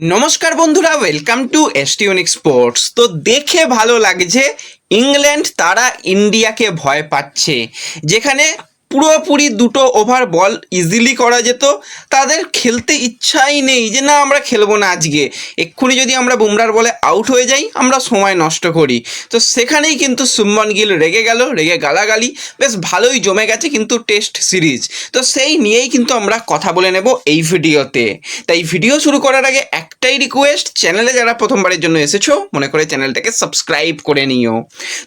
নমস্কার বন্ধুরা welcome two এসটিউনিক sports তো দেখে ভালো লাগছে, ইংল্যান্ড তারা ইন্ডিয়াকে ভয় পাচ্ছে, যেখানে পুরোপুরি দুটো ওভার বল ইজিলি করা যেত। তাদের খেলতে ইচ্ছাই নেই যে, না, আমরা খেলব না আজকে। এক্ষুনি যদি আমরা বুমরার বলে আউট হয়ে যাই, আমরা সময় নষ্ট করি। তো সেখানেই কিন্তু সুমন গিল রেগে গেল, রেগে গালাগালি। বেশ ভালোই জমে গেছে কিন্তু টেস্ট সিরিজ। তো সেই নিয়েই কিন্তু আমরা কথা বলে নেব এই ভিডিওতে। তাই ভিডিও শুরু করার আগে একটাই রিকোয়েস্ট চ্যানেলে যারা প্রথমবারের জন্য এসেছ, মনে করে চ্যানেলটাকে সাবস্ক্রাইব করে নিও।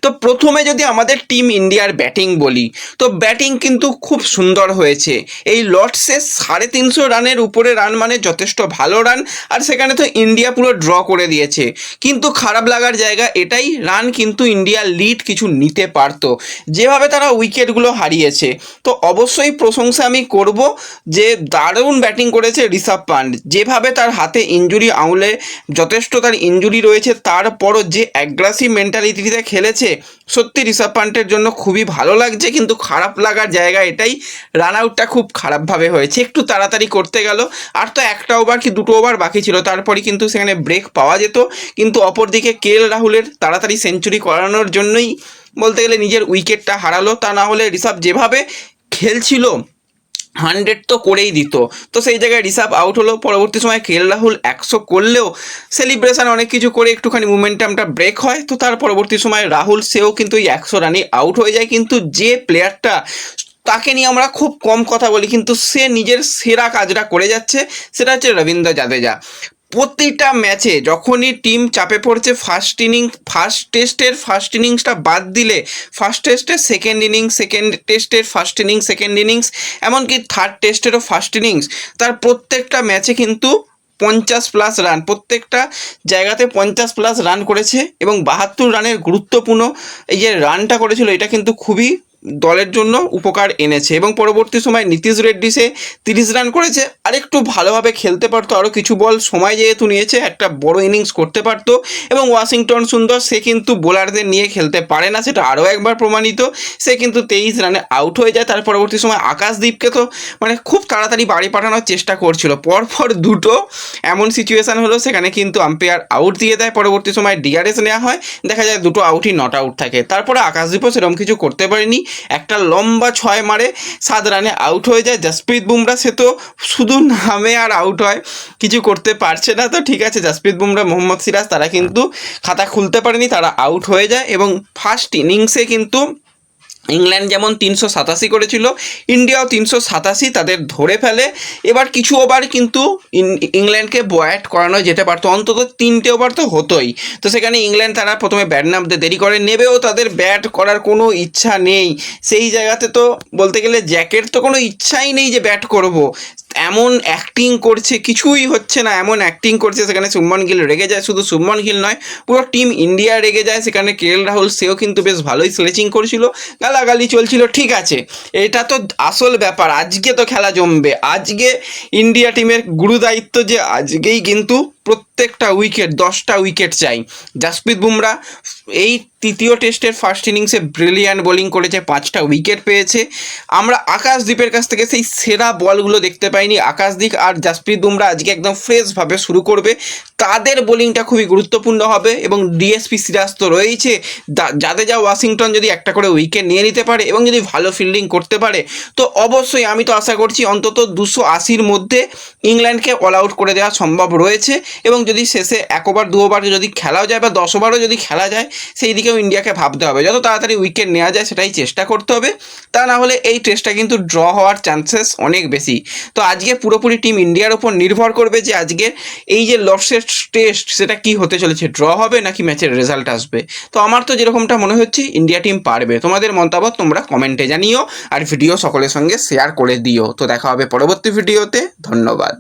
তো প্রথমে যদি আমাদের টিম ইন্ডিয়ার ব্যাটিং বলি, তো ব্যাটিং কিন্তু খুব সুন্দর হয়েছে। এই লর্ডসে সাড়ে তিনশো রানের উপরে রান মানে যথেষ্ট ভালো রান আর সেখানে তো ইন্ডিয়া পুরো ড্র করে দিয়েছে। কিন্তু খারাপ লাগার জায়গা এটাই রান কিন্তু ইন্ডিয়া লিড কিছু নিতে পারতো। যেভাবে তারা উইকেটগুলো হারিয়েছে। তো অবশ্যই প্রশংসা আমি করব যে দারুণ ব্যাটিং করেছে ঋষভ পান্ড যেভাবে তার হাতে ইঞ্জুরি আউলে যথেষ্ট তার ইঞ্জুরি রয়েছে, তারপরও যে অ্যাগ্রাসিভ মেন্টালিটিতে খেলেছে, সত্যি ঋষভ পান্টের জন্য খুবই ভালো লাগছে, কিন্তু খারাপ লাগার জায়গা এটাই রান আউটটা খুব খারাপভাবে হয়েছে। একটু তাড়াতাড়ি করতে গেল, আর তো একটা ওভার কি দুটো ওভার বাকি ছিল তারপরে কিন্তু সেখানে ব্রেক পাওয়া যেত। কিন্তু অপরদিকে কে এল রাহুলের তাড়াতাড়ি সেঞ্চুরি করানোর জন্যই বলতে গেলে নিজের উইকেটটা হারালো। তা না হলে ঋষভ যেভাবে খেলছিল হান্ড্রেড তো করেই দিত। তো সেই জায়গায় রিসার্ভ আউট হলো। পরবর্তী সময় কে এল রাহুল একশো করলেও সেলিব্রেশন অনেক কিছু করে একটুখানি মোমেন্টামটা ব্রেক হয়। তো তার পরবর্তী সময় রাহুল সেও কিন্তু এই একশো রানে আউট হয়ে যায়। কিন্তু যে প্লেয়ারটা তাকে নিয়ে আমরা খুব কম কথা বলি, কিন্তু সে নিজের সেরা কাজটা করে যাচ্ছে, সেটা হচ্ছে রবীন্দ্র জাদেজা। প্রতিটা ম্যাচে যখনই টিম চাপে পড়ছে ফার্স্ট ইনিং ফার্স্ট টেস্টের ফার্স্ট ইনিংসটা বাদ দিলে ফার্স্ট টেস্টের সেকেন্ড ইনিংস সেকেন্ড টেস্টের ফার্স্ট ইনিংস সেকেন্ড ইনিংস এমনকি থার্ড টেস্টেরও ফার্স্ট ইনিংস তার প্রত্যেকটা ম্যাচে কিন্তু পঞ্চাশ প্লাস রান প্রত্যেকটা জায়গাতে পঞ্চাশ প্লাস রান করেছে এবং বাহাত্তর রানের গুরুত্বপূর্ণ এই যে রানটা করেছিল, এটা কিন্তু খুবই দলের জন্য উপকার এনেছে এবং পরবর্তী সময় নীতিশ রেড্ডি সে তিরিশ রান করেছে। আরেকটু ভালোভাবে খেলতে পারতো আরও কিছু বল সময় যেহেতু নিয়েছে, একটা বড় ইনিংস করতে পারতো এবং ওয়াশিংটন সুন্দর, সে কিন্তু বোলারদের নিয়ে খেলতে পারে না, সেটা আরও একবার প্রমাণিত। সে কিন্তু তেইশ রানে আউট হয়ে যায়, তার পরবর্তী সময় আকাশদীপকে তো মানে খুব তাড়াতাড়ি বাড়ি পাঠানোর চেষ্টা করছিল। পরপর দুটো এমন সিচুয়েশান হলো, সেখানে কিন্তু আম্পায়ার আউট দিয়ে দেয়, পরবর্তী সময় ডিআরএস নেওয়া হয়, দেখা যায় দুটো আউটই নট আউট থাকে। তারপরে আকাশদীপও সেরকম কিছু করতে পারেনি। একটা লম্বা ছয় মারে সাত রানে আউট হয়ে যায়। জাসপ্রীত বুমরা সে তো শুধু নামে আর আউট হয় কিছু করতে পারছে না। তো ঠিক আছে জাসপ্রীত বুমরা মোহাম্মদ সিরাজ তারা কিন্তু খাতা খুলতে পারেনি তারা আউট হয়ে যায় এবং ফার্স্ট ইনিংসে কিন্তু ইংল্যান্ড যেমন তিনশো সাতাশি করেছিল, ইন্ডিয়াও তিনশো সাতাশি তাদের ধরে ফেলে। এবার কিছু ওভার কিন্তু ইংল্যান্ডকে বয়াট করানো যেতে পারতো, অন্তত তিনটে ওভার তো হতোই। তো সেখানে ইংল্যান্ড তারা প্রথমে ব্যাট নামতে দেরি করে, নেবেও তাদের ব্যাট করার কোনো ইচ্ছা নেই। সেই জায়গাতে তো বলতে গেলে জ্যাকের তো কোনো ইচ্ছাই নেই যে ব্যাট করব। এমন অ্যাক্টিং করছে, কিছুই হচ্ছে না, এমন অ্যাক্টিং করছে, সেখানে সুমন গিল রেগে যায়। শুধু সুমন গিল নয়, পুরো টিম ইন্ডিয়া রেগে যায়। সেখানে কে এল রাহুল সেও কিন্তু বেশ ভালোই স্লেচিং করছিল। গালাগালি চলছিল, ঠিক আছে। এটা তো আসল ব্যাপার, আজকে তো খেলা জমবে। আজকে ইন্ডিয়া টিমের গুরুদায়িত্ব যে, আজকেই কিন্তু প্রত্যেকটা উইকেট, দশটা উইকেট চাই। জাসপ্রীত বুমরা এই তৃতীয় টেস্টের ফার্স্ট ইনিংসে ব্রিলিয়ান্ট বোলিং করেছে, পাঁচটা উইকেট পেয়েছে। আমরা আকাশদ্বীপের কাছ থেকে সেই সেরা বলগুলো দেখতে পাইনি। আকাশদ্বীপ আর জাসপ্রীত বুমরা আজকে একদম ফ্রেশভাবে শুরু করবে। তাদের বোলিংটা খুবই গুরুত্বপূর্ণ হবে এবং ডিএসপি সিরাজ তো রয়েছে দা- যা ওয়াশিংটন যদি একটা করে উইকেট নিয়ে নিতে পারে এবং যদি ভালো ফিল্ডিং করতে পারে, তো অবশ্যই আমি তো আশা করছি অন্তত দুশো আশির মধ্যে ইংল্যান্ডকে অল আউট করে দেওয়া সম্ভব রয়েছে এবং যদি শেষে এক ওভার দু ওভার যদি খেলাও যায় বা দশ ওভারও যদি খেলা যায়, সেই দিকেও ইন্ডিয়াকে ভাবতে হবে। যত তাড়াতাড়ি উইকেট নেওয়া যায়, সেটাই চেষ্টা করতে হবে। তা না হলে এই টেস্টটা কিন্তু ড্র হওয়ার চান্সেস অনেক বেশি। তো আজকে পুরোপুরি টিম ইন্ডিয়ার ওপর নির্ভর করবে যে আজকে এই যে লর্ডসের টেস্ট সেটা কি হতে চলেছে? ড্র হবে নাকি ম্যাচের রেজাল্ট আসবে? তো আমার তো যেরকমটা মনে হচ্ছে, ইন্ডিয়া টিম পারবে। তোমাদের মতামত তোমরা কমেন্টে জানিও, আর ভিডিও সকলের সঙ্গে শেয়ার করে দিও। তো দেখা হবে পরবর্তী ভিডিওতে ধন্যবাদ।